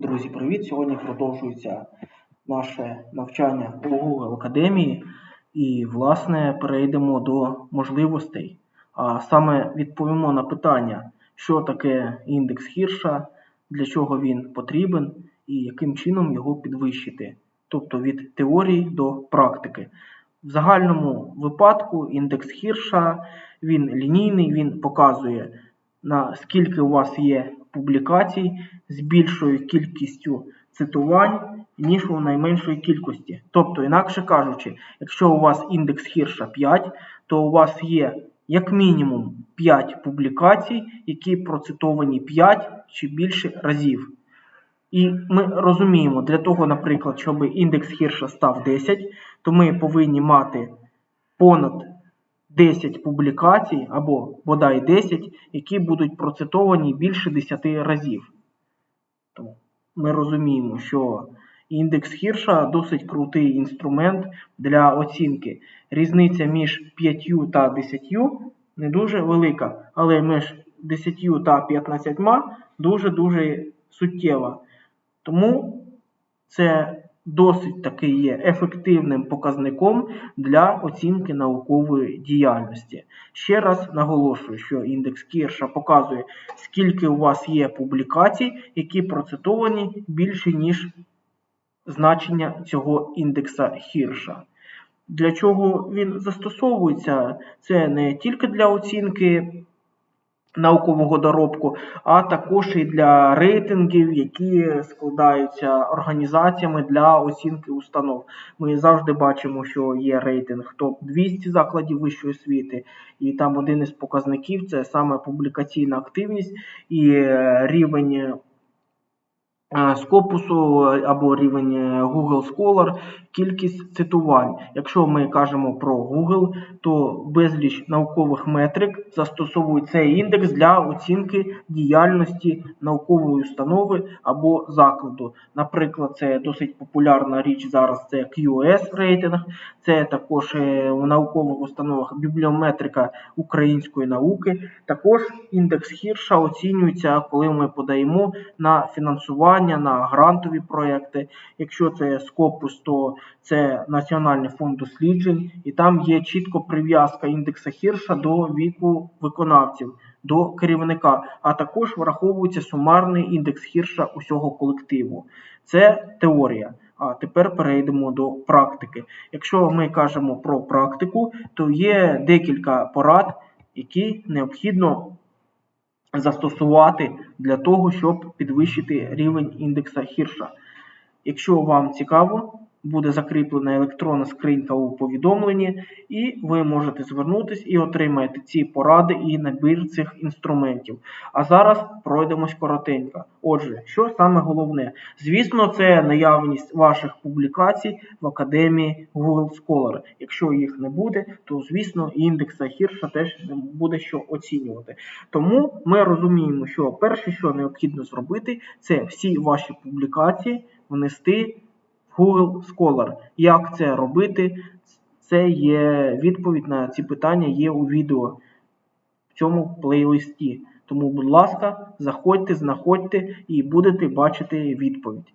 Друзі, привіт! Сьогодні продовжується наше навчання у Google Академії. І, власне, перейдемо до можливостей. А саме відповімо на питання, що таке індекс Хірша, для чого він потрібен і яким чином його підвищити. Тобто від теорії до практики. В загальному випадку індекс Хірша він лінійний, він показує наскільки у вас є публікацій з більшою кількістю цитувань, ніж у найменшої кількості. Тобто, інакше кажучи, якщо у вас індекс Хірша 5, то у вас є як мінімум 5 публікацій, які процитовані 5 чи більше разів. І ми розуміємо, для того, наприклад, щоб індекс Хірша став 10, то ми повинні мати понад 10 публікацій або бодай 10, які будуть процитовані більше 10 разів. Ми розуміємо, що індекс Хірша досить крутий інструмент для оцінки. Різниця між 5 та 10 не дуже велика, але між 10 та 15 дуже-дуже суттєва. Тому це досить таки є ефективним показником для оцінки наукової діяльності. Ще раз наголошую, що індекс Кірша показує, скільки у вас є публікацій, які процитовані більше, ніж значення цього індекса Хірша. Для чого він застосовується? Це не тільки для оцінки наукового доробку, а також і для рейтингів, які складаються організаціями для оцінки установ. Ми завжди бачимо, що є рейтинг топ-200 закладів вищої освіти, і там один із показників це саме публікаційна активність і е, рівень Скопусу е, або рівень е, Google Scholar, кількість цитувань. Якщо ми кажемо про Google, то безліч наукових метрик застосовують цей індекс для оцінки діяльності наукової установи або закладу. Наприклад, це досить популярна річ зараз це QS рейтинг, це також е, у наукових установах бібліометрика української науки. Також індекс Хірша оцінюється, коли ми подаємо на фінансування фінансування на грантові проекти. Якщо це Scopus, то це Національний фонд досліджень, і там є чітко прив'язка індекса Хірша до віку виконавців, до керівника, а також враховується сумарний індекс Хірша усього колективу. Це теорія. А тепер перейдемо до практики. Якщо ми кажемо про практику, то є декілька порад, які необхідно застосувати для того, щоб підвищити рівень індекса Хірша. Якщо вам цікаво, буде закріплена електронна скринька у повідомленні, і ви можете звернутися і отримаєте ці поради і набір цих інструментів. А зараз пройдемось коротенько. Отже, що саме головне? Звісно, це наявність ваших публікацій в Академії Google Scholar. Якщо їх не буде, то звісно індекса гірша теж не буде що оцінювати. Тому ми розуміємо, що перше, що необхідно зробити, це всі ваші публікації внести. Google Scholar. Як це робити? Це є відповідь на ці питання є у відео в цьому плейлисті. Тому, будь ласка, заходьте, знаходьте і будете бачити відповідь.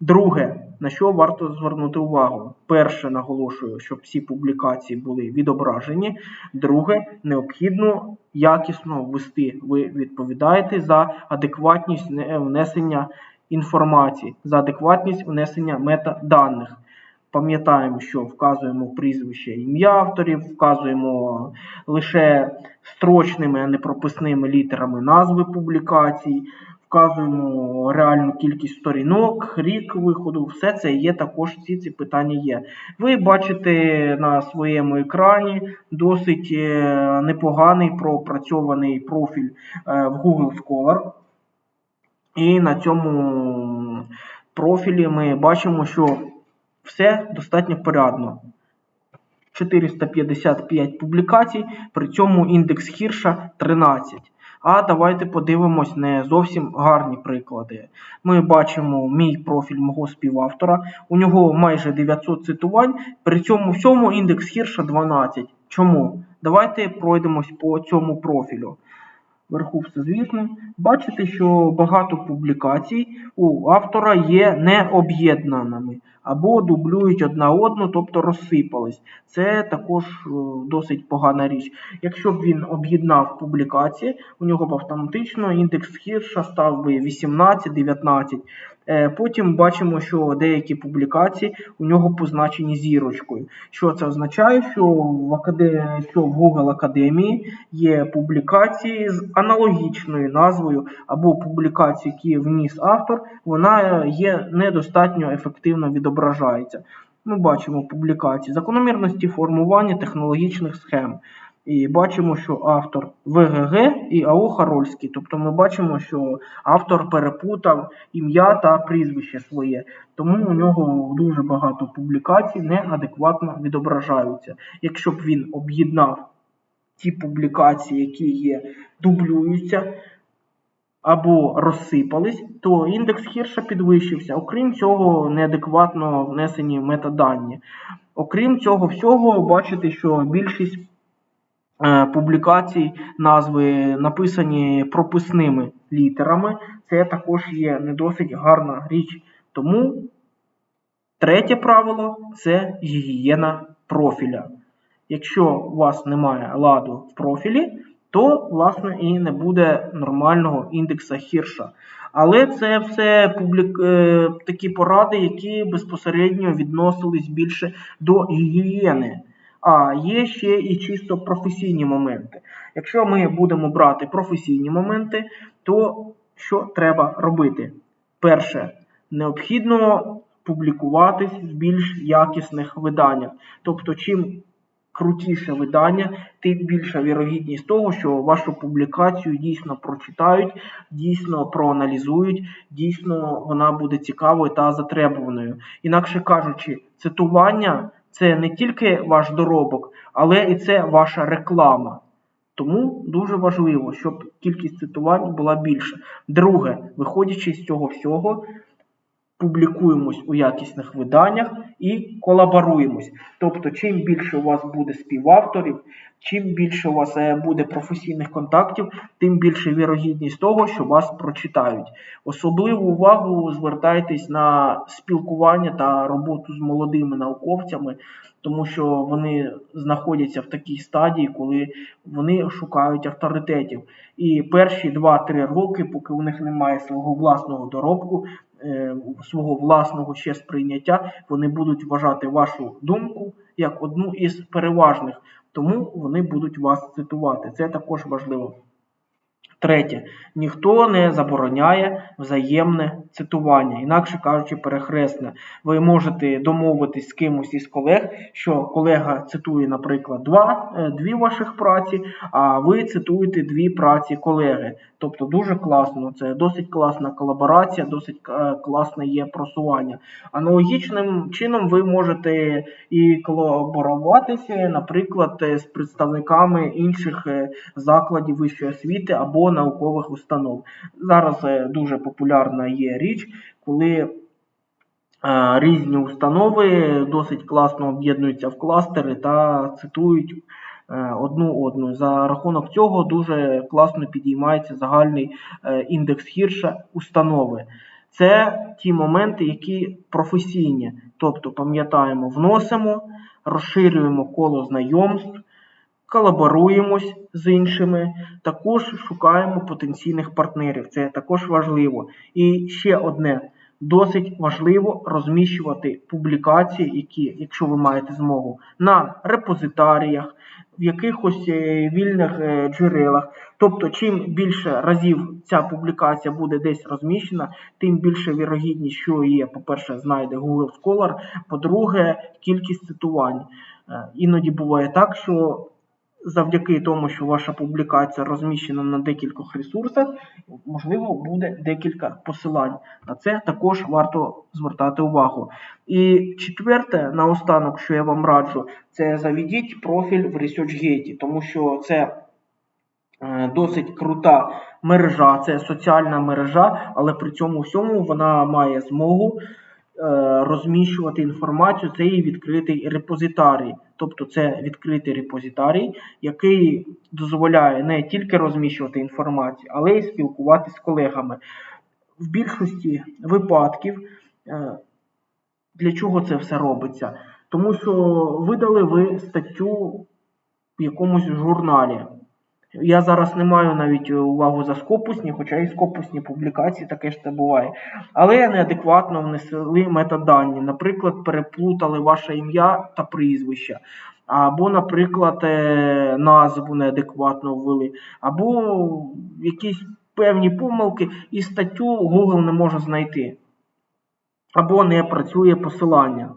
Друге, на що варто звернути увагу? Перше, наголошую, щоб всі публікації були відображені. Друге, необхідно якісно ввести. Ви відповідаєте за адекватність внесення інформації за адекватність внесення метаданих. Пам'ятаємо, що вказуємо прізвище ім'я авторів, вказуємо лише строчними, а не прописними літерами назви публікацій, вказуємо реальну кількість сторінок, рік виходу. Все це є також всі ці питання є. Ви бачите на своєму екрані досить е, непоганий пропрацьований профіль е, в Google Scholar. І на цьому профілі ми бачимо, що все достатньо порядно. 455 публікацій, при цьому індекс Хірша 13. А давайте подивимось не зовсім гарні приклади. Ми бачимо мій профіль мого співавтора. У нього майже 900 цитувань, при цьому всьому індекс Хірша 12. Чому? Давайте пройдемось по цьому профілю. Вверху все звісно, бачите, що багато публікацій у автора є необ'єднаними або дублюють одна одну, тобто розсипались. Це також е, досить погана річ. Якщо б він об'єднав публікації, у нього б автоматично індекс хірша став би 18-19. Е, Потім бачимо, що деякі публікації у нього позначені зірочкою. Що це означає? Що в, акаде... що в Google Академії є публікації з аналогічною назвою або публікації, які вніс автор, вона є недостатньо ефективно відображається. Ми бачимо публікації закономірності формування технологічних схем. І бачимо, що автор ВГГ і АО Харольський. Тобто ми бачимо, що автор перепутав ім'я та прізвище своє. Тому у нього дуже багато публікацій неадекватно відображаються. Якщо б він об'єднав ті публікації, які є, дублюються або розсипались, то індекс хірша підвищився. Окрім цього, неадекватно внесені метадані. Окрім цього всього, бачите, що більшість публікацій назви написані прописними літерами. Це також є не досить гарна річ. Тому третє правило це гігієна профіля. Якщо у вас немає ладу в профілі, то, власне, і не буде нормального індекса хірша. Але це все публік... е, такі поради, які безпосередньо відносились більше до гігієни. А є ще і чисто професійні моменти. Якщо ми будемо брати професійні моменти, то що треба робити? Перше, необхідно публікуватись в більш якісних виданнях. Тобто, чим крутіше видання, тим більша вірогідність того, що вашу публікацію дійсно прочитають, дійсно проаналізують, дійсно вона буде цікавою та затребуваною. Інакше кажучи, цитування це не тільки ваш доробок, але і це ваша реклама. Тому дуже важливо, щоб кількість цитувань була більша. Друге, виходячи з цього всього, публікуємось у якісних виданнях і колаборуємось. Тобто, чим більше у вас буде співавторів, чим більше у вас е, буде професійних контактів, тим більше вірогідність того, що вас прочитають. Особливу увагу звертайтесь на спілкування та роботу з молодими науковцями, тому що вони знаходяться в такій стадії, коли вони шукають авторитетів. І перші 2-3 роки, поки у них немає свого власного доробку, свого власного ще сприйняття, вони будуть вважати вашу думку як одну із переважних, тому вони будуть вас цитувати. Це також важливо. Третє, ніхто не забороняє взаємне цитування, інакше кажучи, перехресне. Ви можете домовитись з кимось із колег, що колега цитує, наприклад, два, е, дві ваших праці, а ви цитуєте дві праці колеги. Тобто дуже класно, це досить класна колаборація, досить е, класне є просування. Аналогічним чином ви можете і колаборуватися, наприклад, е, з представниками інших закладів вищої освіти або наукових установ. Зараз е, дуже популярна є річ, коли е, різні установи досить класно об'єднуються в кластери та цитують е, одну одну. За рахунок цього дуже класно підіймається загальний індекс хірша установи. Це ті моменти, які професійні. Тобто, пам'ятаємо, вносимо, розширюємо коло знайомств, колаборуємось з іншими, також шукаємо потенційних партнерів. Це також важливо. І ще одне. Досить важливо розміщувати публікації, які, якщо ви маєте змогу, на репозитаріях, в якихось е, вільних е, джерелах. Тобто, чим більше разів ця публікація буде десь розміщена, тим більше вірогідність, що її, по-перше, знайде Google Scholar, по-друге, кількість цитувань. Е, Іноді буває так, що завдяки тому, що ваша публікація розміщена на декількох ресурсах, можливо, буде декілька посилань. На це також варто звертати увагу. І четверте, наостанок, що я вам раджу, це заведіть профіль в ResearchGate, тому що це е, досить крута мережа, це соціальна мережа, але при цьому всьому вона має змогу розміщувати інформацію, це і відкритий репозитарій. Тобто це відкритий репозитарій, який дозволяє не тільки розміщувати інформацію, але й спілкуватися з колегами. В більшості випадків е, для чого це все робиться? Тому що видали ви статтю в якомусь журналі. Я зараз не маю навіть увагу за скопусні, хоча і скопусні публікації таке ж це буває. Але неадекватно внесли метадані. Наприклад, переплутали ваше ім'я та прізвище. Або, наприклад, е, назву неадекватно ввели, або якісь певні помилки, і статтю Google не може знайти. Або не працює посилання.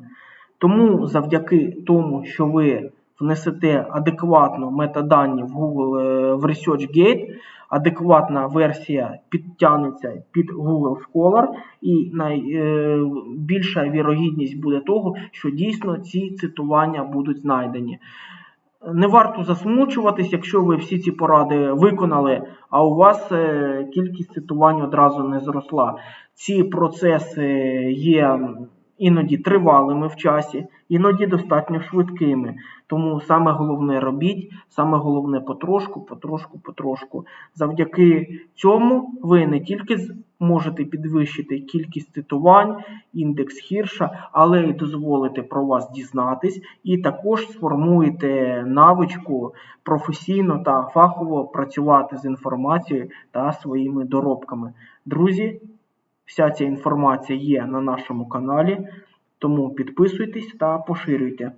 Тому завдяки тому, що ви внесете адекватно метадані в Google е, в ResearchGate, адекватна версія підтягнеться під Google Scholar, і найбільша вірогідність буде того, що дійсно ці цитування будуть знайдені. Не варто засмучуватись, якщо ви всі ці поради виконали, а у вас е, кількість цитувань одразу не зросла. Ці процеси є іноді тривалими в часі, іноді достатньо швидкими. Тому саме головне робіть, саме головне потрошку, потрошку, потрошку. Завдяки цьому ви не тільки можете підвищити кількість цитувань, індекс хірша, але й дозволите про вас дізнатись, і також сформуєте навичку професійно та фахово працювати з інформацією та своїми доробками. Друзі, вся ця інформація є на нашому каналі, тому підписуйтесь та поширюйте.